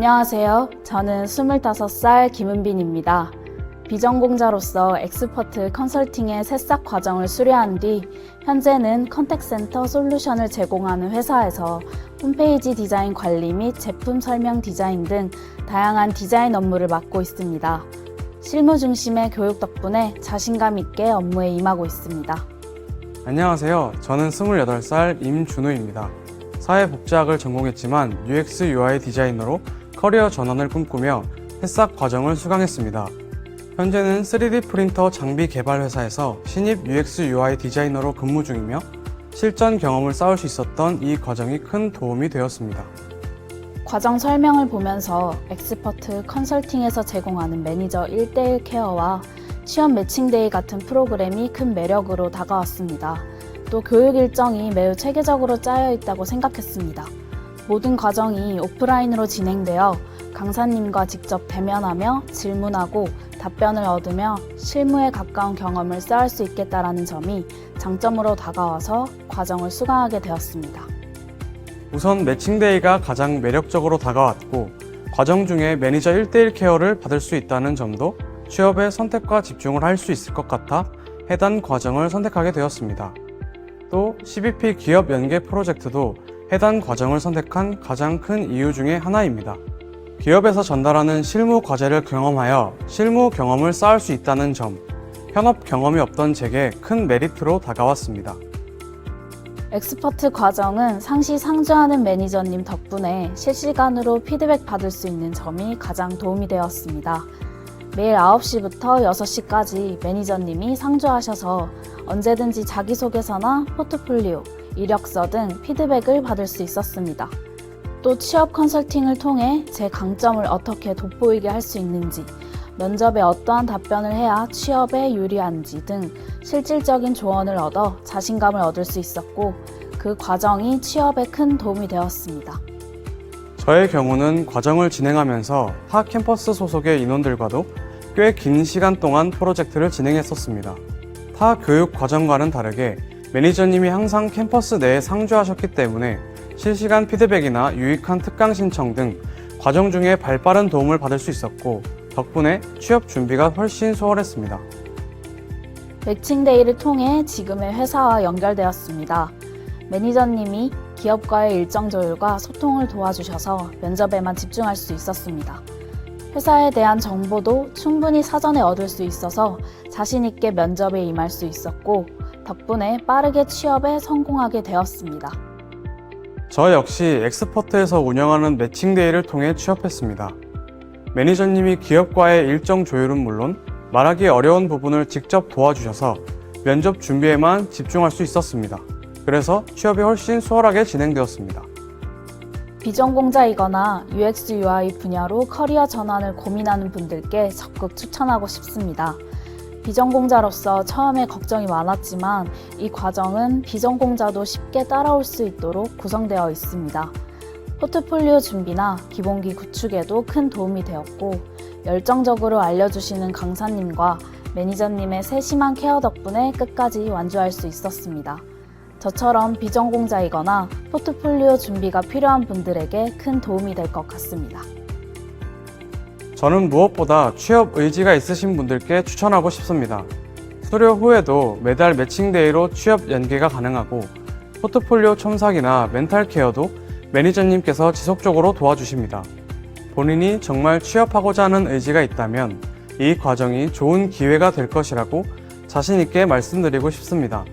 안녕하세요. 저는 25살 김은빈입니다. 비전공자로서 엑스퍼트 컨설팅의 새싹 과정을 수료한 뒤 현재는 컨택센터 솔루션을 제공하는 회사에서 홈페이지 디자인 관리 및 제품 설명 디자인 등 다양한 디자인 업무를 맡고 있습니다. 실무 중심의 교육 덕분에 자신감 있게 업무에 임하고 있습니다. 안녕하세요. 저는 28살 임준우입니다. 사회복지학을 전공했지만 UX UI 디자이너로 커리어 전환을 꿈꾸며 새싹 과정을 수강했습니다. 현재는 3D 프린터 장비 개발 회사에서 신입 UX UI 디자이너로 근무 중이며 실전 경험을 쌓을 수 있었던 이 과정이 큰 도움이 되었습니다. 과정 설명을 보면서 엑스퍼트 컨설팅에서 제공하는 매니저 1대1 케어와 취업 매칭데이 같은 프로그램이 큰 매력으로 다가왔습니다. 또 교육 일정이 매우 체계적으로 짜여 있다고 생각했습니다. 모든 과정이 오프라인으로 진행되어 강사님과 직접 대면하며 질문하고 답변을 얻으며 실무에 가까운 경험을 쌓을 수 있겠다라는 점이 장점으로 다가와서 과정을 수강하게 되었습니다. 우선 매칭데이가 가장 매력적으로 다가왔고 과정 중에 매니저 1대1 케어를 받을 수 있다는 점도 취업의 선택과 집중을 할 수 있을 것 같아 해당 과정을 선택하게 되었습니다. 또 CBP 기업 연계 프로젝트도 해당 과정을 선택한 가장 큰 이유 중에 하나입니다. 기업에서 전달하는 실무 과제를 경험하여 실무 경험을 쌓을 수 있다는 점, 현업 경험이 없던 제게 큰 메리트로 다가왔습니다. 엑스퍼트 과정은 상시 상주하는 매니저님 덕분에 실시간으로 피드백 받을 수 있는 점이 가장 도움이 되었습니다. 매일 9시부터 6시까지 매니저님이 상주하셔서 언제든지 자기소개서나 포트폴리오, 이력서 등 피드백을 받을 수 있었습니다. 또 취업 컨설팅을 통해 제 강점을 어떻게 돋보이게 할 수 있는지, 면접에 어떠한 답변을 해야 취업에 유리한지 등 실질적인 조언을 얻어 자신감을 얻을 수 있었고 그 과정이 취업에 큰 도움이 되었습니다. 저의 경우는 과정을 진행하면서 타 캠퍼스 소속의 인원들과도 꽤 긴 시간 동안 프로젝트를 진행했었습니다. 타 교육 과정과는 다르게 매니저님이 항상 캠퍼스 내에 상주하셨기 때문에 실시간 피드백이나 유익한 특강 신청 등 과정 중에 발빠른 도움을 받을 수 있었고 덕분에 취업 준비가 훨씬 수월했습니다. 매칭데이를 통해 지금의 회사와 연결되었습니다. 매니저님이 기업과의 일정 조율과 소통을 도와주셔서 면접에만 집중할 수 있었습니다. 회사에 대한 정보도 충분히 사전에 얻을 수 있어서 자신있게 면접에 임할 수 있었고, 덕분에 빠르게 취업에 성공하게 되었습니다. 저 역시 엑스퍼트에서 운영하는 매칭데이를 통해 취업했습니다. 매니저님이 기업과의 일정 조율은 물론 말하기 어려운 부분을 직접 도와주셔서 면접 준비에만 집중할 수 있었습니다. 그래서 취업이 훨씬 수월하게 진행되었습니다. 비전공자이거나 UX UI 분야로 커리어 전환을 고민하는 분들께 적극 추천하고 싶습니다. 비전공자로서 처음에 걱정이 많았지만 이 과정은 비전공자도 쉽게 따라올 수 있도록 구성되어 있습니다. 포트폴리오 준비나 기본기 구축에도 큰 도움이 되었고 열정적으로 알려주시는 강사님과 매니저님의 세심한 케어 덕분에 끝까지 완주할 수 있었습니다. 저처럼 비전공자이거나 포트폴리오 준비가 필요한 분들에게 큰 도움이 될 것 같습니다. 저는 무엇보다 취업 의지가 있으신 분들께 추천하고 싶습니다. 수료 후에도 매달 매칭데이로 취업 연계가 가능하고 포트폴리오 첨삭이나 멘탈 케어도 매니저님께서 지속적으로 도와주십니다. 본인이 정말 취업하고자 하는 의지가 있다면 이 과정이 좋은 기회가 될 것이라고 자신있게 말씀드리고 싶습니다.